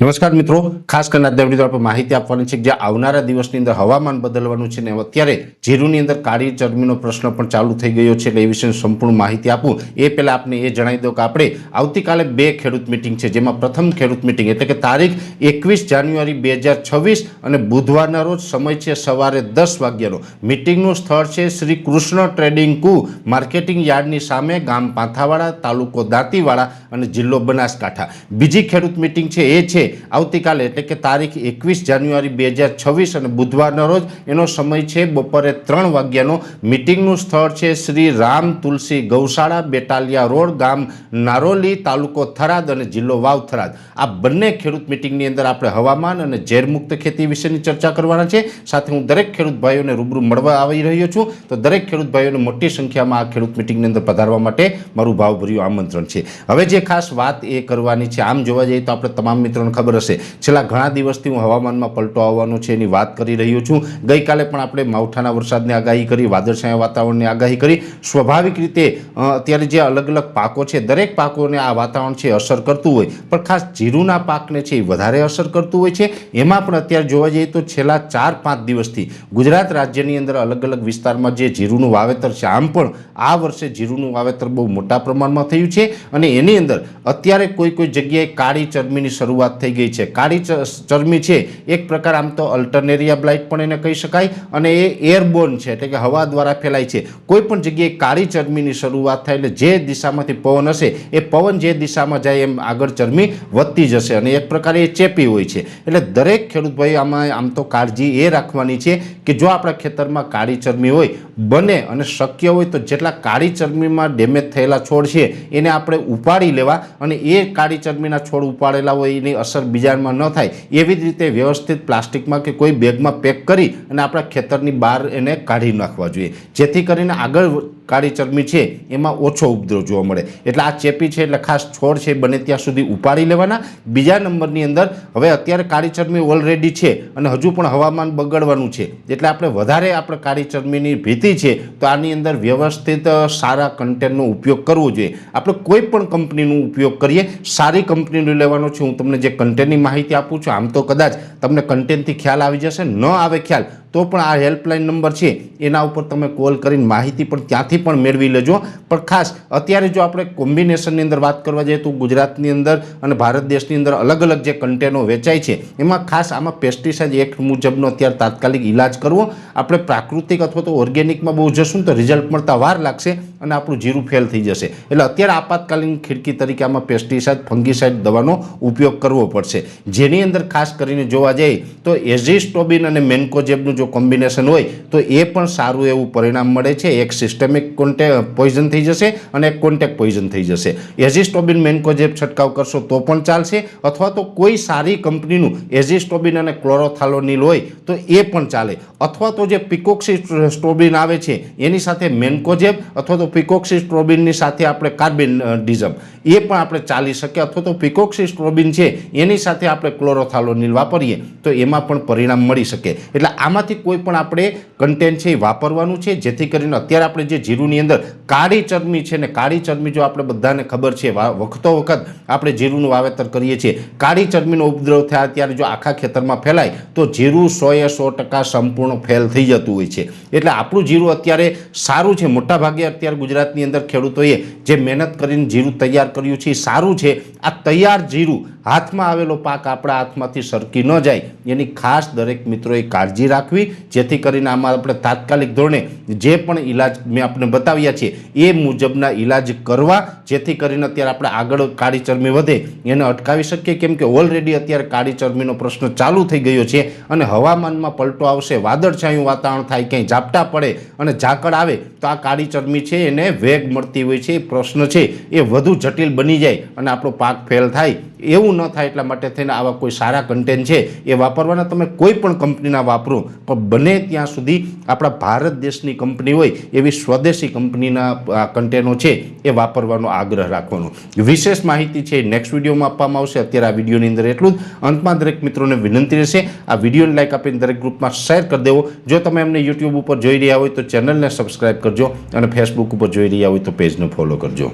નમસ્કાર મિત્રો. ખાસ કરીને આજના વીડિયો આપણે માહિતી આપવાની છે કે જે આવનારા દિવસની અંદર હવામાન બદલવાનું છે ને અત્યારે જીરુની અંદર કાળી ચરમીનો પ્રશ્ન પણ ચાલુ થઈ ગયો છે એટલે એ વિશે સંપૂર્ણ માહિતી આપું. એ પહેલાં આપને એ જણાવી દઉં કે આપણે આવતીકાલે બે ખેડૂત મિટિંગ છે, જેમાં પ્રથમ ખેડૂત મિટિંગ એટલે કે તારીખ એકવીસ જાન્યુઆરી બે હજાર છવ્વીસ અને બુધવારના રોજ સમય છે સવારે દસ વાગ્યાનો. મિટિંગનું સ્થળ છે શ્રી કૃષ્ણ ટ્રેડિંગ કુ માર્કેટિંગ યાર્ડની સામે ગામ પાંથાવાડા, તાલુકો દાંતીવાડા અને જિલ્લો બનાસકાંઠા. બીજી ખેડૂત મિટિંગ છે, એ છે. આવતીકાલે, એટલે કે તારીખ એકવીસ જાન્યુઆરી બે હજાર છવ્વીસ અને બુધવારના રોજ એનો સમય છે બપોરે ત્રણ વાગ્યાનો. મિટિંગનું સ્થળ છે શ્રી રામ તુલસી ગૌશાળા, બેટાલિયા રોડ, ગામ નારોલી, તાલુકો થરાદ અને જિલ્લો વાવ થરાદ. આ બંને ખેડૂત મિટિંગની અંદર આપણે હવામાન અને ઝેરમુક્ત ખેતી વિશેની ચર્ચા કરવાના છે. સાથે હું દરેક ખેડૂત ભાઈઓને રૂબરૂ મળવા આવી રહ્યો છું. તો દરેક ખેડૂત ભાઈઓને મોટી સંખ્યામાં આ ખેડૂત મિટિંગની અંદર પધારવા માટે મારું ભાવભર્યું આમંત્રણ છે. હવે જે ખાસ વાત એ કરવાની છે, આમ જોવા જઈએ તો આપણે તમામ મિત્રોને ખબર હશે. છેલ્લા ઘણા દિવસથી હું હવામાનમાં પલટો આવવાનો છે એની વાત કરી રહ્યો છું. ગઈકાલે પણ આપણે માવઠાના વરસાદની આગાહી કરી, વાદળછાયા વાતાવરણની આગાહી કરી. સ્વાભાવિક રીતે અત્યારે જે અલગ અલગ પાકો છે, દરેક પાકોને આ વાતાવરણ છે અસર કરતું હોય. પણ ખાસ જીરુના પાકને છે એ વધારે અસર કરતું હોય છે. એમાં પણ અત્યારે જોવા જઈએ તો છેલ્લા ચાર પાંચ દિવસથી ગુજરાત રાજ્યની અંદર અલગ અલગ વિસ્તારમાં જે જીરુનું વાવેતર છે, આમ પણ આ વર્ષે જીરુનું વાવેતર બહુ મોટા પ્રમાણમાં થયું છે. અને એની અંદર અત્યારે કોઈ કોઈ જગ્યાએ કાળી ચરમીની શરૂઆત થઈ ગઈ છે. કાળી ચરમી છે, એક પ્રકાર આમ તો અલ્ટરનેરિયા બ્લાઇટ પણ એને કહી શકાય અને એ એરબોર્ન છે, એટલે કે હવા દ્વારા ફેલાય છે. કોઈ પણ જગ્યાએ કાળી ચરમીની શરૂઆત થાય એટલે જે દિશામાંથી પવન હશે, એ પવન જે દિશામાં જાય એમ આગળ ચરમી વધતી જશે અને એક પ્રકારે એ ચેપી હોય છે. એટલે દરેક ખેડૂતભાઈ આમાં આમ તો કાળજી એ રાખવાની છે કે જો આપણા ખેતરમાં કાળી ચરમી હોય, બને અને શક્ય હોય તો જેટલા કાળી ચરમીમાં ડેમેજ થયેલા છોડ છે, એને આપણે ઉપાડી લેવા અને એ કાળી ચરમીના છોડ ઉપાડેલા હોય, એની અસર બીજામાં ન થાય, એવી જ રીતે વ્યવસ્થિત પ્લાસ્ટિકમાં કે કોઈ બેગમાં પેક કરી અને આપણા ખેતરની બહાર એને કાઢી નાખવા જોઈએ. જેથી કરીને આગળ કાળી ચરમી છે, એમાં ઓછો ઉપદ્રવ જોવા મળે. એટલે આ ચેપી છે એટલે ખાસ છોડ છે બને ત્યાં સુધી ઉપાડી લેવાના. બીજા નંબરની અંદર હવે અત્યારે કાળી ચરમી ઓલરેડી છે અને હજુ પણ હવામાન બગડવાનું છે. એટલે આપણે વધારે આપણે કાળી ચરમીની ભીતિ છે, તો આની અંદર વ્યવસ્થિત સારા કન્ટેન્ટનો ઉપયોગ કરવો જોઈએ. આપણે કોઈ પણ કંપનીનો ઉપયોગ કરીએ, સારી કંપનીનું લેવાનો છે. હું તમને જે કન્ટેન્ટની માહિતી આપું છું, આમ તો કદાચ તમને કન્ટેન્ટથી ખ્યાલ આવી જશે. ન આવે ખ્યાલ તો પણ આ હેલ્પલાઇન નંબર છે, એના ઉપર તમે કોલ કરીને માહિતી પણ ત્યાંથી પણ મેળવી લેજો. પણ ખાસ, અત્યારે જો આપણે કોમ્બિનેશનની અંદર વાત કરવા જઈએ તો ગુજરાતની અંદર અને ભારત દેશની અંદર અલગ અલગ જે કન્ટેનો વેચાય છે, એમાં ખાસ આમાં પેસ્ટિસાઇડ એક્ટ મુજબનો અત્યારે તાત્કાલિક ઇલાજ કરવો. આપણે પ્રાકૃતિક અથવા તો ઓર્ગેનિકમાં બહુ જશું તો રિઝલ્ટ મળતા વાર લાગશે અને આપણું જીરું ફેલ થઈ જશે. એટલે અત્યારે આપાતકાલીન ખીડકી તરીકે આમાં પેસ્ટિસાઇડ ફંગીસાઇડ દવાનો ઉપયોગ કરવો પડશે. જેની અંદર ખાસ કરીને જોવા જઈએ તો એઝિસ્ટોબિન અને મેન્કોજેબનું જો કોમ્બિનેશન હોય, તો એ પણ સારું એવું પરિણામ મળે છે. એક સિસ્ટમિક કોન્ટે પોઈઝન થઈ જશે અને એક કોન્ટેક પોઈઝન થઈ જશે. એઝિસ્ટોબિન મેન્કોજેબ છંટકાવ કરશો તો પણ ચાલશે, અથવા તો કોઈ સારી કંપનીનું એઝિસ્ટોબિન અને ક્લોરોથાલોનિલ હોય, તો એ પણ ચાલે. અથવા તો જે પિકોક્સી સ્ટ્રોબિન આવે છે, એની સાથે મેન્કોજેબ અથવા તો પિકોક્સિસ્ટ્રોબિનની સાથે આપણે કાર્બિન ડિઝમ એ પણ આપણે ચાલી શકીએ અથવા તો પિકોક્સિસ્ટ્રોબિન છે, એની સાથે આપણે ક્લોરોથાલોનિલ વાપરીએ, તો એમાં પણ પરિણામ મળી શકે. એટલે આમાંથી કોઈ પણ આપણે કન્ટેન્ટ છે એ વાપરવાનું છે, જેથી કરીને અત્યારે આપણે જે જીરુની અંદર કાળી ચરમી છે ને કાળી ચરમી જો આપણે બધાને ખબર છે વખતો વખત આપણે જીરુનું વાવેતર કરીએ છીએ. કાળી ચરમીનો ઉપદ્રવ થયા ત્યારે જો આખા ખેતરમાં ફેલાય, તો જીરું સોએ સો ટકા સંપૂર્ણ ફેલ થઈ જતું હોય છે. એટલે આપણું જીરું અત્યારે સારું છે. મોટાભાગે અત્યારે ગુજરાતની અંદર ખેડૂતોએ જે મહેનત કરીને જીરું તૈયાર કર્યું છે એ સારું છે. આ તૈયાર જીરું હાથમાં આવેલો પાક આપણા હાથમાંથી સરકી ન જાય. એની ખાસ દરેક મિત્રોએ કાળજી રાખવી જેથી કરીને આમાં આપણે તાત્કાલિક ધોરણે જે પણ ઈલાજ મેં આપણે બતાવ્યા છે, એ મુજબના ઈલાજ કરવા, જેથી કરીને અત્યારે આપણે આગળ કાળી ચરમી વધે, એને અટકાવી શકીએ. કેમ કે ઓલરેડી અત્યારે કાળી ચરમીનો પ્રશ્ન ચાલુ થઈ ગયો છે અને હવામાનમાં પલટો આવશે, વાદળછાયું વાતાવરણ થાય, ક્યાંય ઝાપટા પડે અને ઝાકળ આવે, તો આ કાળી ચરમી છે, એને વેગ મળતી હોય છે પ્રશ્ન છે, એ વધુ જટિલ બની જાય અને આપણો પાક ફેલ થાય. એવું ન થાય એટલા માટે થઈને આવા કોઈ સારા કન્ટેન્ટ છે એ વાપરવાના તમે કોઈ પણ કંપનીના વાપરો, પણ બને ત્યાં સુધી આપણા ભારત દેશની કંપની હોય, એવી સ્વદેશી કંપનીના આ કન્ટેનો છે એ વાપરવાનો આગ્રહ રાખવાનો. વિશેષ માહિતી છે નેક્સ્ટ વિડીયોમાં આપવામાં આવશે. અત્યારે આ વિડીયોની અંદર એટલું જ. અંતમાં દરેક મિત્રોને વિનંતી રહેશે, આ વિડીયોને લાઇક આપીને દરેક ગ્રુપમાં શેર કરી દેવો. જો તમે એમને યુટ્યુબ ઉપર જોઈ રહ્યા હોય તો ચેનલને સબસ્ક્રાઈબ કરજો અને ફેસબુક ઉપર જોઈ રહ્યા હોય તો પેજને ફોલો કરજો.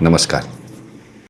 નમસ્કાર.